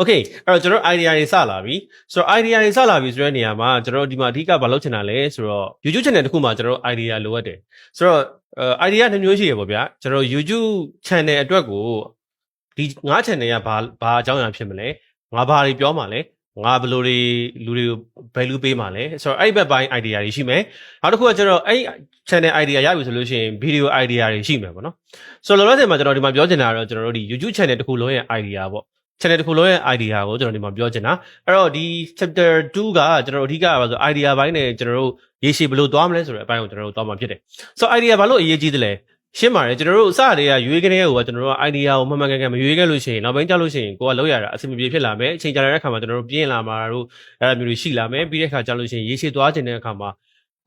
Okay အဲ့တော့ကျွန်တော် idea တွေစလာပြီဆိုတော့ idea တွေစလာပြီဆိုတဲ့နေရာမှာကျွန်တော်ဒီမှာအဓိကဘာလုပ်ချင်တာလဲဆိုတော့ YouTube channel တစ်ခုမှာကျွန်တော် idea လိုအပ်တယ်ဆိုတော့အဲ idea နှစ်မျိုးရှိရပေါ့ဗျာကျွန်တော် YouTube channel အတွက်ကိုဒီငါ channel ကဘာဘာအကြောင်းအရာဖြစ်မလဲငါဘာတွေပြောမှာလဲငါဘယ်လိုတွေလူတွေကို value ပေးမှာလဲဆိုတော့အဲ့ဘက်ပိုင်း idea တွေရှိမယ်နောက်တစ်ခုကကျွန်တော်အဲ့ channel idea ရပြီဆိုလို့ရှိရင် video idea တွေရှိမယ်ပေါ့နော်ဆိုတော့လောလောဆယ်မှာကျွန်တော်ဒီမှာပြောချင်တာကတော့ကျွန်တော်တို့ဒီ YouTube channel တစ်ခုလုံးရဲ့ idea ပေါ့ channel တစ်ခုလုံးရဲ့ idea ကိုကျွန်တော်ဒီမှာပြောချင်တာအဲ့တော့ဒီ chapter 2ကကျွန်တော်တို့အဓိကပါဆို idea ဘိုင်းနဲ့ကျွန်တော်တို့ရေရှည်ဘယ်လိုသွားမလဲဆိုတဲ့အပိုင်းကိုကျွန်တော်တို့သွားမှာဖြစ်တယ်ဆိုတော့ idea ဘာလို့အရေးကြီးသလဲရှင်းပါတယ်ကျွန်တော်တို့အစတည်းကရွေးကနေကိုကကျွန်တော်တို့က idea ကိုမှန်မှန်ကန်ကန်မရွေးခဲ့လို့ရှိရင်နောက်ပိုင်းကျလို့ရှိရင်ကိုကလောက်ရတာအဆင်မပြေဖြစ်လာမယ်အချိန်ကြာတဲ့အခါမှာကျွန်တော်တို့ပြင်းလာမှာတို့အဲ့လိုမျိုးတွေရှိလာမယ်ပြီးတဲ့အခါကျလို့ရှိရင်ရေရှည်သွားခြင်းတဲ့အခါမှာ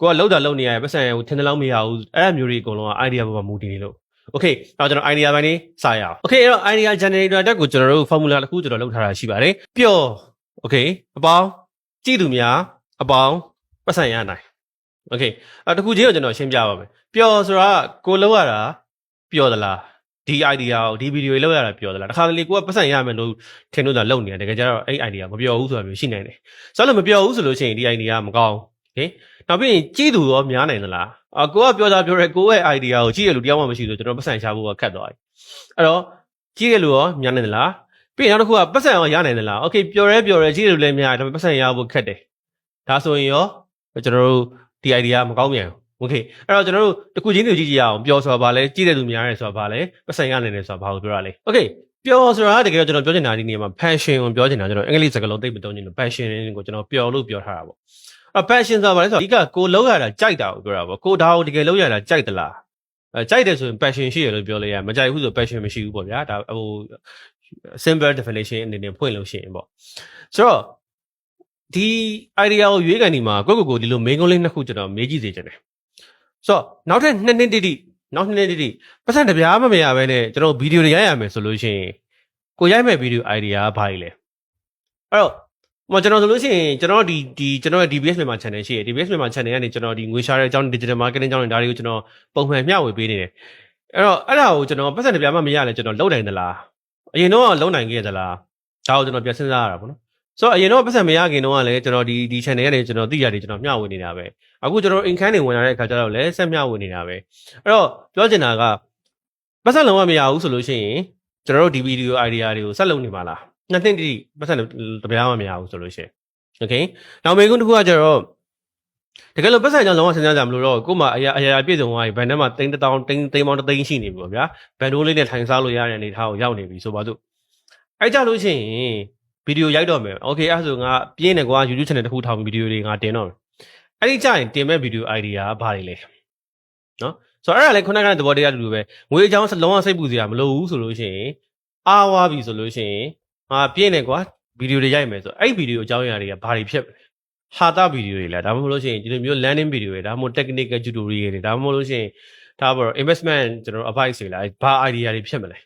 ကိုကလောက်တာလောက်နေရရဲ့ပတ်စံကိုထင်တယ်လို့မရဘူးအဲ့လိုမျိုးတွေအကုန်လုံးက idea ပေါ်မှာမူတည်နေလို့ Okay တော့ကျွန်တော် idea ပိုင်းလေးစရအောင် Okay အဲ့တော့ idea generator တက်ကိုကျွန်တော်တို့ formula တစ်ခုကျွန်တော်လုပ်ထားတာရှိပါတယ်ပျော် Okay အပေါင်းကြည့်သူများအပေါင်းပတ်စံရနိုင် Okay အဲ့တစ်ခုချင်းကိုကျွန်တော်ရှင်းပြပါမယ်ပျော်ဆိုတာကိုလောက်ရတာပျော်သလားဒီ idea ကိုဒီ video တွေလောက်ရတာပျော်သလားတခါတလေကိုကပတ်စံရမယ်လို့ထင်လို့သာလုပ်နေတယ်တကယ်ကြတော့အဲ့ idea မပျော်ဘူးဆိုတာမျိုးရှိနေတယ်ဆိုတော့မပျော်ဘူးဆိုလို့ရှိရင်ဒီ idea မကောင်း ဘူး Okay နောက်ပြီးရင်ကြည့်သူရောများနိုင်သလားအကိုကပြောတာပြောရဲကိုရဲ့ idea ကိုကြည့်ရလို့တရားမှမရှိလို့ကျွန်တော်ပတ်စံရှာဖို့ကခက်သွားပြီအဲ့တော့ကြည့်ရလို့ရောများနိုင်သလားပြီးရင်နောက်တစ်ခုကပတ်စံရောရနိုင်သလား Okay ပျော်ရဲပျော်ရဲကြည့်ရလို့လည်းများတယ်ဒါပေမဲ့ပတ်စံရဖို့ခက်တယ်ဒါဆိုရင်ရောကျွန်တော်တို့ဒီ idea မကောင်းပြန်ဘူး Okay အဲ့တော့ကျွန်တော်တို့တစ်ခုချင်းတူကြည့်ကြည့်ရအောင်ပျော်ဆိုတာဘာလဲကြည့်တဲ့သူများတယ်ဆိုတာဘာလဲပတ်စံရနိုင်တယ်ဆိုတာဘာကိုပြောရလဲ Okay ပျော်ဆိုတာကတကယ်တော့ကျွန်တော်ပြောချင်တာဒီနေရာမှာ passion ကိုပြောချင်တာကျွန်တော်အင်္ဂလိပ်စကားလုံးသိပ်မသုံးချင်လို့ passion ကိုကျွန်တော်ပျော်လို့ပြောထားတာပေါ့ အ passion ဆိုတာဘာလဲဆိုတော့အဓိကကိုလောက်ရတာကြိုက်တာကိုပြောတာပေါ့ကိုဒါကိုတကယ်လောက်ရတာကြိုက်သလားအဲကြိုက်တယ်ဆိုရင် passion ရှိရလို့ပြောလို့ရမကြိုက်ဘူးဆို passion မရှိဘူးပေါ့ဗျာဒါဟို simple definition အနေနဲ့ဖွင့်လို့ရှိရင်ပေါ့ဆိုတော့ဒီ idea ကိုရွေးကန်ဒီမှာကိုယ့်ကိုယ်ကိုဒီလို main goal လေးနှစ်ခုကျွန်တော်မေးကြည့်စေချင်တယ်ဆိုတော့နောက်ထပ်နှစ်နှစ်တိတိနောက်နှစ်နှစ်တိတိပတ်စံတစ်ပြားမမရဘဲနဲ့ကျွန်တော်ဗီဒီယိုတွေရိုက်ရမယ်ဆိုလို့ရှိရင်ကိုရိုက်မဲ့ဗီဒီယို idea ကဘာကြီးလဲအဲ့တော့ ဟိုကျွန်တော်ဆိုလို့ရှိရင်ကျွန်တော်ဒီဒီကျွန်တော်ရဲ့ DBS မြန်မာ channel ရှိတယ် DBS မြန်မာ channel ကနေကျွန်တော်ဒီငွေရှာတဲ့အကြောင်း digital marketing အကြောင်းတွေဒါတွေကိုကျွန်တော်ပုံမှန်မျှဝေပေးနေတယ်အဲ့တော့အဲ့ဒါကိုကျွန်တော်ပတ်စံတစ်ပြားမှမရလဲကျွန်တော်လုံနိုင်သလားအရင်တော့လုံနိုင်ခဲ့သလားဒါကိုကျွန်တော်ပြန်စဉ်းစားရတာပေါ့နော်ဆိုတော့အရင်တော့ပတ်စံမရခင်တော့ကလည်းကျွန်တော်ဒီဒီ channel ကနေကျွန်တော်သိရတယ်ကျွန်တော်မျှဝေနေတာပဲအခုကျွန်တော် income တွေဝင်လာတဲ့အခါကျတော့လည်းဆက်မျှဝေနေတာပဲအဲ့တော့ပြောချင်တာကပတ်စံလုံးဝမရဘူးဆိုလို့ရှိရင်ကျွန်တော်တို့ဒီ video idea တွေကိုဆက်လုပ်နေမှာလား nothing တိပတ်သက်လို့တပြားမှမရဘူးဆိုလို့ရှိရင် okay နောက်မေကွန်းတစ်ခုကကျတော့တကယ်လို့ပတ်စံကြောင့်လုံးဝစဉ်းစားကြမလို့တော့ကို့မှာအရာအရာပြည့်စုံသွားပြီဘန်ထဲမှာတိန်းတစ်တောင်းတိန်းတိန်းပေါင်းတစ်သိန်းရှိနေပြီပေါ့ဗျာဘန်ဒိုးလေးနဲ့ထိုင်စားလို့ရတဲ့အနေထားကိုရောက်နေပြီဆိုပါစို့အဲ့ကြလို့ရှိရင်ဗီဒီယိုရိုက်တော့မယ် okay အဲ့ဆိုငါပြင်းနေကွာ YouTube channel တစ်ခုထောင်ဗီဒီယိုတွေငါတင်တော့မယ်အဲ့ဒီကြရင်တင်မဲ့ဗီဒီယို idea ကဘာတွေလဲနော်ဆိုတော့အဲ့ဒါလည်းခုနကတဘောတရားတူတူပဲငွေအကြောင်းလုံးဝစိတ်ပူစရာမလိုဘူးဆိုလို့ရှိရင်အားဝါပြီဆိုလို့ရှိရင် ငါပြင်းနေကွာဗီဒီယိုတွေရိုက်မယ်ဆိုအဲ့ဒီဗီဒီယိုအကြောင်းအရာတွေကဘာတွေဖြစ်လဲဟာတာဗီဒီယိုတွေလားဒါမှမဟုတ်လို့ရှိရင်ဒီလိုမျိုး landing ဗီဒီယိုတွေဒါမှမဟုတ် technical tutorial တွေဒါမှမဟုတ်လို့ရှိရင်ဒါပေါ် investment ကျွန်တော် advice တွေလားဘာ idea တွေဖြစ်မလဲ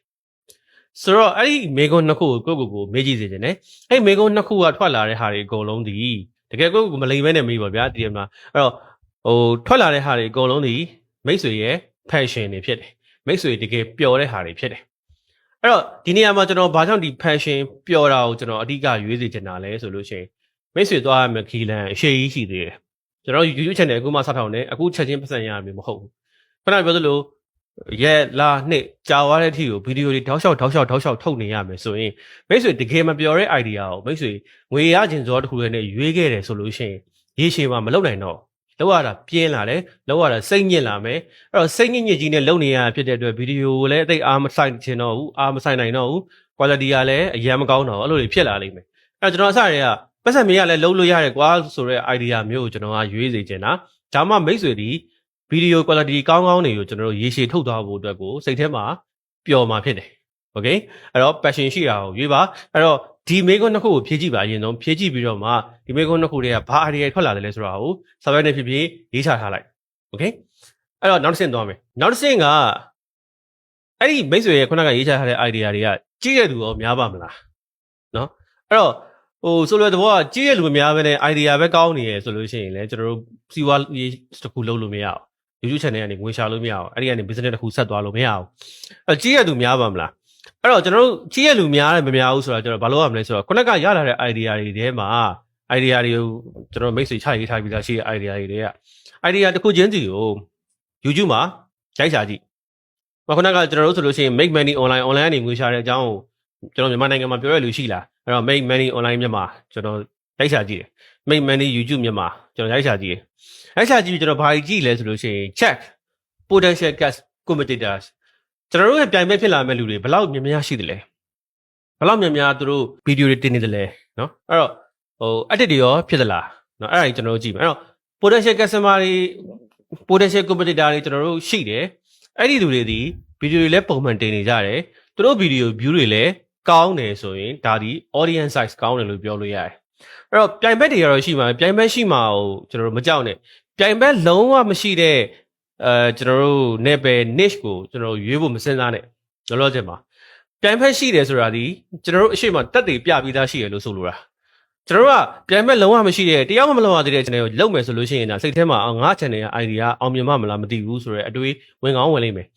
ဆိုတော့အဲ့ဒီမေကွန်နှစ်ခုကိုကိုယ့်ကိုယ်ကိုမေးကြည့်စေချင်တယ်အဲ့ဒီမေကွန်နှစ်ခုကထွက်လာတဲ့ဟာတွေအကုန်လုံးဒီတကယ်ကိုယ့်ကိုယ်မလိမ်မဲနဲ့မေးပါဗျာဒီမှာအဲ့တော့ဟိုထွက်လာတဲ့ဟာတွေအကုန်လုံးဒီမိတ်ဆွေရဲ့ passion တွေဖြစ်တယ်မိတ်ဆွေတကယ်ပျော်တဲ့ဟာတွေဖြစ်တယ် အဲ့တော့ဒီနေရာမှာကျွန်တော်ဘာကြောင့်ဒီ passion ပျော်တာကိုကျွန်တော်အဓိကရွေးစေချင်တာလဲဆိုလို့ရှိရင်မိတ်ဆွေသွားရမယ်ခီလန်အရှိကြီးရှိသေးတယ်ကျွန်တော် YouTube channel အခုမှစထောင်နေအခုချက်ချင်းပတ်စံရရမယ်မဟုတ်ဘူးခဏပြောသလိုရက်လာနှစ်ကြာသွားတဲ့အထိကိုဗီဒီယိုတွေတောက်လျှောက်တောက်လျှောက်တောက်လျှောက်ထုတ်နေရမယ်ဆိုရင်မိတ်ဆွေတကယ်မပျော်တဲ့ idea ကိုမိတ်ဆွေငွေရခြင်းစောတစ်ခုလည်းနဲ့ရွေးခဲ့တယ်ဆိုလို့ရှိရင်ရေရှည်မှာမလုပ်နိုင်တော့ လောက်ရတာပြင်းလာတယ်လောက်ရတာစိတ်ညစ်လာမယ်အဲ့တော့စိတ်ညစ်ညစ်ကြီးနဲ့လုံနေရတာဖြစ်တဲ့အတွက်ဗီဒီယိုကိုလည်းအသိအားမဆိုင်ချင်တော့ဘူးအားမဆိုင်နိုင်တော့ဘူး quality ကလည်းအရင်မကောင်းတော့ဘူးအဲ့လိုတွေဖြစ်လာလိမ့်မယ်အဲ့တော့ကျွန်တော်အစတွေကပတ်စံမေးရလဲလုံးလို့ရတယ်ကွာဆိုတဲ့ idea မျိုးကိုကျွန်တော်ကရွေးစေချင်တာဒါမှမိတ်ဆွေဒီဗီဒီယို quality ကောင်းကောင်းတွေကိုကျွန်တော်တို့ရေရှည်ထုတ်သွားဖို့အတွက်ကိုစိတ်ထဲမှာပျော်မှာဖြစ်တယ် okay အဲ့တော့ passion ရှိတာကိုရွေးပါအဲ့တော့ဒီမေကွန်းနှစ်ခုကိုဖြည့်ကြည့်ပါအရင်ဆုံးဖြည့်ကြည့်ပြီးတော့မှဒီမေကွန်းနှစ်ခုတွေကဘာ idea ထွက်လာတယ်လဲဆိုတာကိုစာရွက်နဲ့ဖြစ်ဖြစ်ရေးချထားလိုက် okay အဲ့တော့နောက်တစ်ဆင့်သွားမယ်နောက်တစ်ဆင့်ကအဲ့ဒီမိတ်ဆွေရဲ့ခုနကရေးချထားတဲ့ idea တွေကကြည့်ရသူရောများပါမလားနော်အဲ့တော့ဟိုဆိုလိုတဲ့ဘောကကြည့်ရလူမများပဲနဲ့ idea ပဲကောင်းနေရယ်ဆိုလို့ရှိရင်လည်းကျွန်တော်တို့စီဝါရေးတစ်ခုလုပ်လို့မရအောင် YouTube channel ကနေငွေရှာလို့မရအောင်အဲ့ဒီကနေ business တစ်ခုဆက်သွားလို့မရအောင်အဲ့ကြည့်ရသူများပါမလား အဲ့တော့ကျွန်တော်တို့ကြီးရလူများတယ်မများဘူးဆိုတော့ကျွန်တော်ဘာလို့ရမလဲဆိုတော့ခုနကရလာတဲ့ idea တွေထဲမှာ idea တွေကိုကျွန်တော်မိတ်ဆွေချရေးထားပြီးသားရှိတဲ့ idea တွေတွေက idea တစ်ခုချင်းစီကို YouTube မှာရိုက်ရှာကြည့်။ခုနကကျွန်တော်တို့ဆိုလို့ရှိရင် make money online online ကနေငွေရှာတဲ့အကြောင်းကိုကျွန်တော်မြန်မာနိုင်ငံမှာပြောရလူရှိလား။အဲ့တော့ make money online မြန်မာကျွန်တော်ရိုက်ရှာကြည့်တယ်။ make money YouTube မြန်မာကျွန်တော်ရိုက်ရှာကြည့်တယ်။ရိုက်ရှာကြည့်ပြီးကျွန်တော်ဘာကြည့်လဲဆိုလို့ရှိရင် check potential guest competitors ကျွန်တော်တို့ရဲ့ပြိုင်ပွဲဖြစ်လာမဲ့လူတွေဘလောက်များများရှိတယ်လဲဘလောက်များများသူတို့ဗီဒီယိုတွေတင်နေတယ်လဲနော်အဲ့တော့ဟို edit တွေရောဖြစ်သလားနော်အဲ့ဒါကြီးကျွန်တော်တို့ကြည့်မယ်အဲ့တော့ potential customer တွေ potential competitor တွေကျွန်တော်တို့ရှိတယ်အဲ့ဒီသူတွေဒီဗီဒီယိုတွေလည်းပုံမှန်တင်နေကြတယ်သူတို့ဗီဒီယို view တွေလည်းကောင်းတယ်ဆိုရင်ဒါဒီ audience size ကောင်းတယ်လို့ပြောလို့ရတယ်အဲ့တော့ပြိုင်ဘက်တွေကတော့ရှိမှာပြိုင်ဘက်ရှိမှာဟိုကျွန်တော်တို့မကြောက်နဲ့ပြိုင်ဘက်လုံးဝမရှိတဲ့ အဲကျွန်တော်တို့ net ပဲ niche ကိုကျွန်တော်ရွေးဖို့မစင်စားနဲ့လောလောဆယ်မှာပြိုင်ဘက်ရှိတယ်ဆိုတာဒီကျွန်တော်တို့အရှိမတက်တွေပြပြီးသားရှိရလို့ဆိုလိုတာကျွန်တော်တို့ကပြိုင်ဘက်လုံးဝမရှိတဲ့တရားမှမလုံးဝသေးတဲ့ channel ကိုလုပ်မယ်ဆိုလို့ရှိရင်ဒါစိတ်ထဲမှာငါ channel ရဲ့ idea အောင်မြင်မှမလားမသိဘူးဆိုတော့အတွေးဝင်ကောင်းဝင်လိမ့်မယ်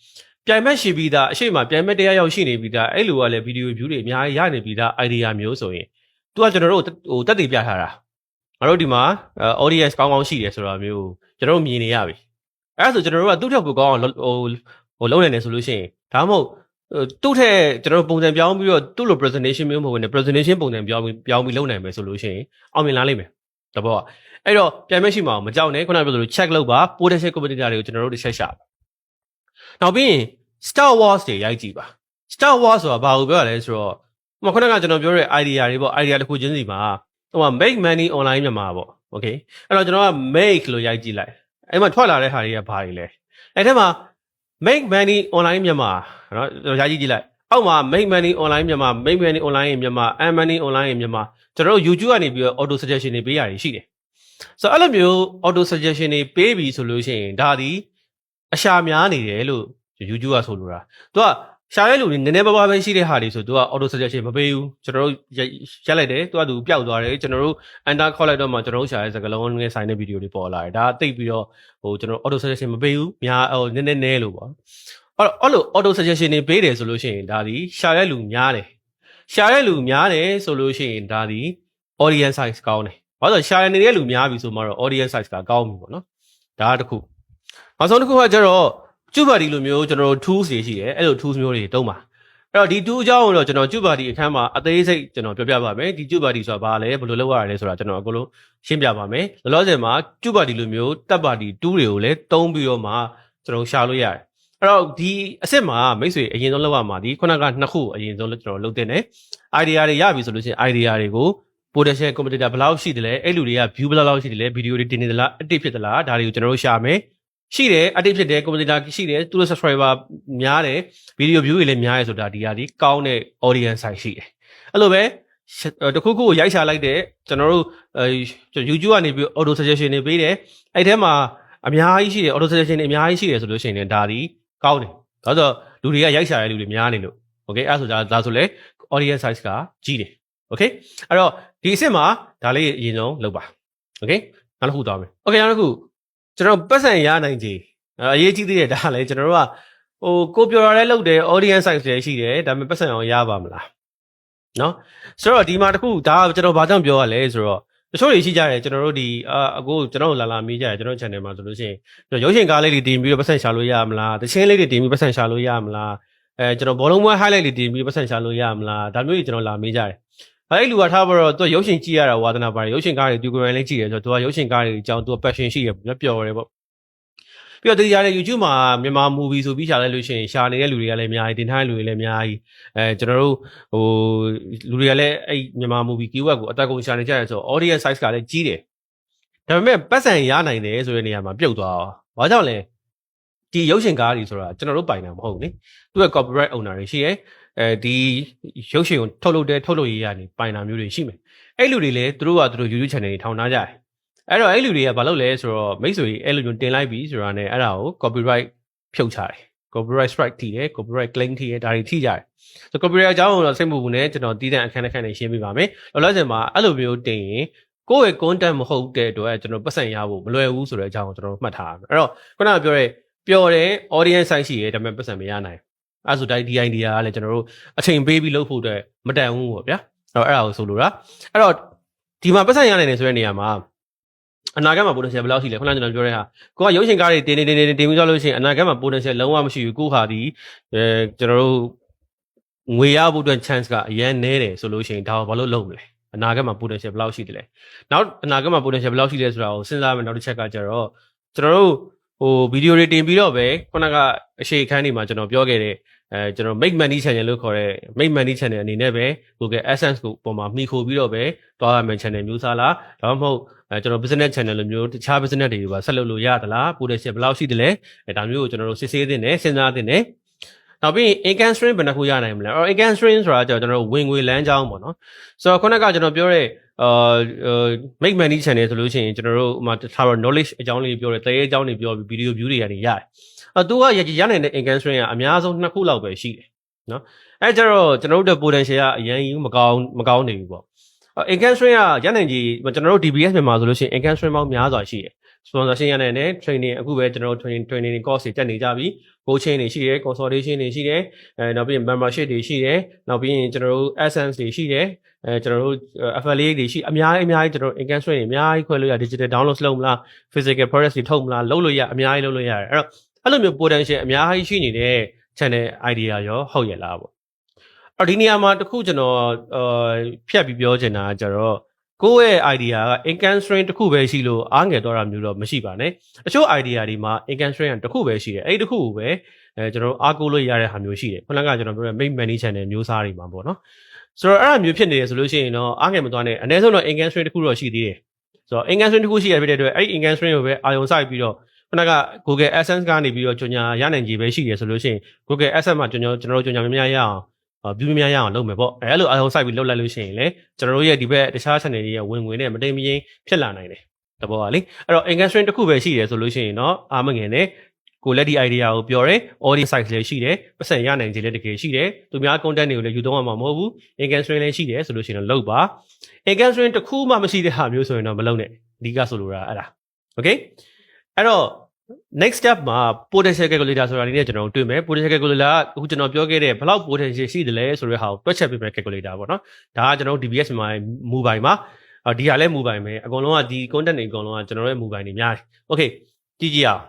ပြိုင်ဘက်ရှိပြီးသားအရှိမပြိုင်ဘက်တရားရောက်ရှိနေပြီးသားအဲ့လိုကလည်းဗီဒီယို view တွေအများကြီးရနေပြီးသား idea မျိုးဆိုရင်သူကကျွန်တော်တို့ဟိုတက်တွေပြထားတာငါတို့ဒီမှာ audience ကောင်းကောင်းရှိတယ်ဆိုတာမျိုးကျွန်တော်တို့မြင်နေရပြီ အဲ့ဒါဆိုကျွန်တော်တို့ကသူ့ထက်ကိုကောင်းအောင်ဟိုဟိုလုံးနေတယ်ဆိုလို့ရှိရင်ဒါမှမဟုတ်သူ့ထက်ကျွန်တော်ပုံစံပြောင်းပြီးတော့သူ့လို presentation မျိုးမဟုတ်ဘူးね presentation ပုံစံပြောင်းပြီးပြောင်းပြီးလုပ်နိုင်မယ်ဆိုလို့ရှိရင်အောင်မြင်လာလိမ့်မယ်တဘောကအဲ့တော့ပြန်မဲ့ရှိမှာမကြောက်နဲ့ခုနကပြောသလို check လုပ်ပါ potential competitor တွေကိုကျွန်တော်တို့တစ်ချက်ရှာပါနောက်ပြီးရင် Star Wars တွေရိုက်ကြည့်ပါ Star Wars ဆိုတာဘာကိုပြောရလဲဆိုတော့ဟိုခုနကကျွန်တော်ပြောတဲ့ idea တွေပေါ့ idea တစ်ခုချင်းစီမှာဟိုမှာ make money online မြန်မာပေါ့ okay အဲ့တော့ကျွန်တော်က make လို့ရိုက်ကြည့်လိုက် အဲ့မှာထွက်လာတဲ့ဟာတွေကဘာတွေလဲအဲ့ထဲမှာ make money online မြန်မာနော်ရာကြီးကြည့်လိုက်အောက်မှာ make money online မြန်မာ make money online မြန်မာ and money online မြန်မာကျွန်တော်တို့ YouTube ကနေပြီးတော့ auto suggestion တွေပေးရတယ်ရှိတယ်ဆိုတော့အဲ့လိုမျိုး auto suggestion တွေပေးပြီဆိုလို့ရှိရင်ဒါဒီအရှာများနေတယ်လို့ YouTube ကဆိုလိုတာသူက ရှားတဲ့လူတွေနည်းနည်းပါးပါးပဲရှိတဲ့ဟာတွေဆိုသူက auto suggestion မပေးဘူးကျွန်တော်တို့ရက်လိုက်တယ်သူကသူပျောက်သွားတယ်ကျွန်တော်တို့ enter ခေါ်လိုက်တော့မှကျွန်တော်တို့ရှားတဲ့စကားလုံးငယ်ဆိုင်တဲ့ဗီဒီယိုတွေပေါ်လာတယ်ဒါတိတ်ပြီးတော့ဟိုကျွန်တော် auto suggestion မပေးဘူးများဟိုနည်းနည်းနည်းလို့ပေါ့အဲ့တော့အဲ့လို auto suggestion တွေပေးတယ်ဆိုလို့ရှိရင်ဒါဒီရှားတဲ့လူများတယ်ရှားတဲ့လူများတယ်ဆိုလို့ရှိရင်ဒါဒီ audience size ကောင်းတယ်ဘာလို့ရှားနေတဲ့လူများပြီဆိုမှတော့ audience size ကကောင်းပြီပေါ့နော်ဒါတခုနောက်ဆုံးတစ်ခုကကျတော့ ကျူပါဒီလိုမျိုးကျွန်တော်တို့ tools တွေရှိတယ်အဲ့လို tools မျိုးတွေတုံးပါအဲ့တော့ဒီ tool အကြောင်းကိုတော့ကျွန်တော်ကျူပါဒီအခန်းမှာအသေးစိတ်ကျွန်တော်ပြောပြပါမယ်ဒီကျူပါဒီဆိုတာဘာလဲဘယ်လိုလုပ်ရလဲဆိုတာကျွန်တော်အကုန်လုံးရှင်းပြပါမယ်လောလောဆယ်မှာကျူပါဒီလိုမျိုးတပ်ပါဒီ tool တွေကိုလည်းတုံးပြီးတော့မှကျွန်တော်ရှာလို့ရတယ်အဲ့တော့ဒီအစ်စ်မှာမိတ်ဆွေအရင်ဆုံးလောက်ရမှာဒီခုနကနှစ်ခုအရင်ဆုံးကျွန်တော်လုပ်တင်တယ် idea တွေရပြီဆိုလို့ရှိရင် idea တွေကို potential competitor ဘယ်လောက်ရှိတယ်လဲအဲ့လူတွေက view ဘယ်လောက်ရှိတယ်လဲဗီဒီယိုတွေတင်နေသလား active ဖြစ်သလားဒါတွေကိုကျွန်တော်တို့ရှာမယ် ရှိတယ် active ဖြစ်တယ် competitor ရှိတယ်သူတို့ subscriber များတယ် video view တွေလည်းများရဲဆိုတာဒီဟာဒီကောင်းတဲ့ audience size ရှိတယ်အဲ့လိုပဲတခုခုကိုရိုက်ရှာလိုက်တဲ့ကျွန်တော်တို့အဲ YouTube ကနေပြီး auto suggestion တွေပေးတယ်အဲ့ထဲမှာအများကြီးရှိတယ် auto suggestion တွေအများကြီးရှိတယ်ဆိုလို့ရှိရင်ဒါဒီကောင်းတယ်ဒါဆိုလူတွေကရိုက်ရှာတဲ့လူတွေများနေလို့ okay အဲ့ဆိုဒါဒါဆိုလဲ audience size ကကြီးတယ် okay အဲ့တော့ဒီအစ်စ်မှာဒါလေးအရင်ဆုံးလုပ်ပါ okay နောက်တစ်ခုသွားမယ် okay နောက်တစ်ခု ကျွန်တော်ပတ်စံရနိုင်ကြအရေးကြီးသေးတယ်ဒါလည်းကျွန်တော်တို့ကဟိုကိုပြောရတဲ့လုပ်တယ် audience size တွေရှိတယ်ဒါပေမဲ့ပတ်စံအောင်ရပါမလားနော်ဆိုတော့ဒီမှာတစ်ခုဒါကျွန်တော်ဘာကြောင့်ပြောရလဲဆိုတော့တချို့တွေရှိကြတယ်ကျွန်တော်တို့ဒီအာအခုကျွန်တော်လာလာမေးကြတယ်ကျွန်တော် channel မှာဆိုလို့ရှိရင်ရုပ်ရှင်ကားလေးတွေတင်ပြီးတော့ပတ်စံရှာလို့ရမလားတချင်းလေးတွေတင်ပြီးပတ်စံရှာလို့ရမလားအဲကျွန်တော်ဘောလုံးပွဲ highlight လေးတင်ပြီးပတ်စံရှာလို့ရမလားဒါမျိုးကြီးကျွန်တော်လာမေးကြတယ် အဲ့လူကထားပြီးတော့သူရုပ်ရှင်ကြည့်ရတာဝါသနာပါတယ်ရုပ်ရှင်ကားတွေသူကိုယ်တိုင်လည်းကြည့်ရဆိုတော့သူကရုပ်ရှင်ကားတွေအကြောင်းသူက passion ရှိရပျော်တယ်ပေါ့ပြီးတော့တရားတဲ့ YouTube မှာမြန်မာ movie ဆိုပြီးရှာလိုက်လို့ရှိရင်ရှာနေတဲ့လူတွေကလည်းအများကြီးတင်ထားတဲ့လူတွေလည်းအများကြီးအဲကျွန်တော်တို့ဟိုလူတွေကလည်းအဲ့မြန်မာ movie keyword ကိုအတက်ကုန်ရှာနေကြရဆိုတော့ audience size ကလည်းကြီးတယ်ဒါပေမဲ့ပတ်စံရနိုင်တယ်ဆိုတဲ့နေရာမှာပြုတ်သွားအောင်ဘာကြောင့်လဲ ဒီရုပ်ရှင်ကားတွေဆိုတာကျွန်တော်တို့ပိုင်တာမဟုတ်ဘူးလေသူက copyright owner တွေရှိရဲအဲဒီရုပ်ရှင်ကိုထုတ်လုပ်တဲ့ထုတ်လုပ်ရေးရနေပိုင်တာမျိုးတွေရှိမယ်အဲ့လူတွေလည်းသူတို့ကသူတို့ YouTube channel တွေထောင်ထားကြတယ်အဲ့တော့အဲ့လူတွေကဘာလုပ်လဲဆိုတော့မိတ်ဆွေအဲ့လိုမျိုးတင်လိုက်ပြီဆိုတာနဲ့အဲ့ဒါကို copyright ဖြုတ်ချတယ် copyright strike ထိတယ် copyright claim ထိတယ်ဒါတွေထိကြတယ်ဆို copyright အကြောင်းကိုတော့စိတ်မပူနဲ့ကျွန်တော်တည်တဲ့အခန်းတစ်ခန်းနဲ့ရှင်းပြပါမယ်လောလောဆယ်မှာအဲ့လိုမျိုးတင်ရင်ကိုယ့်ရဲ့ content မဟုတ်တဲ့အတွက်ကျွန်တော်ပတ်စံရဖို့မလွယ်ဘူးဆိုတဲ့အကြောင်းကိုကျွန်တော်မှတ်ထားရမယ်အဲ့တော့ခုနကပြောတဲ့ ပျော်တဲ့ audience size ရှိရဲဒါပေမဲ့ပတ်စံမရနိုင်အဲဆိုဒီ idea ကလည်းကျွန်တော်တို့အချိန်ပေးပြီးလုပ်ဖို့အတွက်မတန်ဘူးပေါ့ဗျာအဲ့တော့အဲ့ဒါကိုဆိုလိုတာအဲ့တော့ဒီမှာပတ်စံရနိုင်တယ်ဆိုတဲ့နေရာမှာအနာဂတ်မှာ potential ဘယ်လောက်ရှိလဲခုနကကျွန်တော်ပြောတဲ့ဟာကိုကရုပ်ရှင်ကားတွေတင်နေတင်နေတင်ပြီးသွားလို့ရှိရင်အနာဂတ်မှာ potential လုံးဝမရှိဘူးကိုဟာဒီအဲကျွန်တော်တို့ငွေရဖို့အတွက် chance ကအရန်နည်းတယ်ဆိုလို့ရှိရင်ဒါကိုဘာလို့လုပ်မလဲအနာဂတ်မှာ potential ဘယ်လောက်ရှိတယ်လဲနောက်အနာဂတ်မှာ potential ဘယ်လောက်ရှိလဲဆိုတာကိုစဉ်းစားမယ်နောက်တစ်ချက်ကကျတော့ကျွန်တော်တို့ ဟိုဗီဒီယိုတွေတင်ပြီးတော့ပဲခုနကအရှိခန်းတွေမှာကျွန်တော်ပြောခဲ့တဲ့အဲကျွန်တော် make money channel လို့ခေါ်တဲ့ make money channel အနေနဲ့ပဲ Google AdSense ကိုပုံမှာမှီခိုပြီးတော့ပဲတွားရမယ် channel မျိုးစားလားဒါမှမဟုတ်အဲကျွန်တော် business channel လိုမျိုးတခြား business တွေပါဆက်လုပ်လို့ရသလား potential ဘယ်လောက်ရှိတယ်လဲအဲဒါမျိုးကိုကျွန်တော်တို့စစ်ဆေးသင့်တယ်စဉ်းစားသင့်တယ် နောက်ပြီး income stream ဘယ်နှခုရနိုင်မလဲအော် income stream ဆိုတာကျတော့ကျွန်တော်တို့ဝင်ငွေလမ်းကြောင်းပေါ့နော်ဆိုတော့ခုနကကျွန်တော်ပြောတဲ့အာ make money channel ဆိုလို့ရှိရင်ကျွန်တော်တို့ဟိုမှာထားတော့ knowledge အကြောင်းလေးပြောတယ်တရေအကြောင်းလေးပြောပြီး video view တွေကနေရတယ်အဲသူကရရနိုင်တဲ့ income stream ကအများဆုံးနှစ်ခုလောက်ပဲရှိတယ်နော်အဲကြတော့ကျွန်တော်တို့ potential ကအရင်ကြီးမကောင်းမကောင်းနေဘူးပေါ့ income stream ကရနိုင်ကြီးကျွန်တော်တို့ DBS မြန်မာဆိုလို့ရှိရင် income stream ပေါင်းများစွာရှိတယ် sponsorship ရနိုင်တယ် training အခုပဲကျွန်တော်တို့ training training course တွေတက်နေကြပြီ coaching တွေရှိတယ် consultation တွေရှိတယ်အဲနောက်ပြီးရင် membership တွေရှိတယ်နောက်ပြီးရင်ကျွန်တော်တို့ essence တွေရှိတယ်အဲကျွန်တော်တို့ affiliate တွေရှိအများကြီးအများကြီးကျွန်တော်တို့ income stream တွေအများကြီးခွဲလို့ရ digital download လုပ်မလား physical products တွေထုတ်မလားလုပ်လို့ရအများကြီးလုပ်လို့ရတယ်အဲ့တော့အဲ့လိုမျိုး potential အများကြီးရှိနေတဲ့ channel idea ရောဟုတ်ရဲ့လားပေါ့အဲ့ဒီနေရာမှာတခုကျွန်တော်အာဖြတ်ပြီးပြောချင်တာကကျတော့ ကိုယ့်ရဲ့ idea က income stream တစ်ခုပဲရှိလို့အားငယ်တော့တာမျိုးတော့မရှိပါနဲ့တချို့ idea တွေမှာ income stream ကတစ်ခုပဲရှိတယ်အဲ့ဒီတစ်ခုကိုပဲအဲကျွန်တော်တို့အားကိုးလို့ရတဲ့ဟာမျိုးရှိတယ်ခုနကကျွန်တော်ပြောတဲ့ main money channel မျိုးစားတွေမှာပေါ့နော်ဆိုတော့အဲ့ဒါမျိုးဖြစ်နေတယ်ဆိုလို့ရှိရင်တော့အားငယ်မသွားနဲ့အနည်းဆုံးတော့ income stream တစ်ခုတော့ရှိသေးတယ်ဆိုတော့ income stream တစ်ခုရှိရဖြစ်တဲ့အတွက်အဲ့ဒီ income stream ကိုပဲအာရုံစိုက်ပြီးတော့ခုနက Google AdSense ကနေပြီးတော့ကြော်ညာရနိုင်ကြီးပဲရှိတယ်ဆိုလို့ရှိရင် Google AdSense မှာကျွန်တော်ကျွန်တော်တို့ကြော်ညာများများရအောင် အာ view များများရအောင်လုပ်မယ်ပေါ့အဲအဲ့လိုအာရုံစိုက်ပြီးလုပ်လိုက်လို့ရှိရင်လေကျွန်တော်တို့ရဲ့ဒီဘက်တခြား channel တွေရဲ့ဝင်ငွေနဲ့မတိမ်မယိမ်းဖြစ်လာနိုင်တယ်တဘောကလေအဲ့တော့ income stream တစ်ခုပဲရှိတယ်ဆိုလို့ရှိရင်တော့အာမငယ်နဲ့ကိုလက်ဒီ idea ကိုပြောတယ် audience size လည်းရှိတယ်ပတ်စံရနိုင်ခြင်းလည်းတကယ်ရှိတယ်သူများ content တွေကိုလည်းယူသုံးရမှာမဟုတ်ဘူး income stream လည်းရှိတယ်ဆိုလို့ရှိရင်တော့လုပ်ပါ income stream တစ်ခုမှမရှိတဲ့ဟာမျိုးဆိုရင်တော့မလုပ်နဲ့အဓိကဆိုလိုတာအဲ့ဒါ okay အဲ့တော့ next step မှာ potential calculator ဆိုတာလေးနဲ့ကျွန်တော်တို့တွေ့မယ် potential calculator ကအခုကျွန်တော်ပြောခဲ့တဲ့ဘယ်လောက် potential ရှိတယ်လဲဆိုတဲ့ဟာကိုတွက်ချက်ပေးမယ် calculator ပေါ့နော်ဒါကကျွန်တော်တို့ DBS မှာ mobile မှာအော်ဒီဟာလည်း mobile ပဲအကုန်လုံးကဒီ content တွေအကုန်လုံးကကျွန်တော်တို့ရဲ့ mobile တွေများတယ် okay ကြည့်ကြည့်အောင်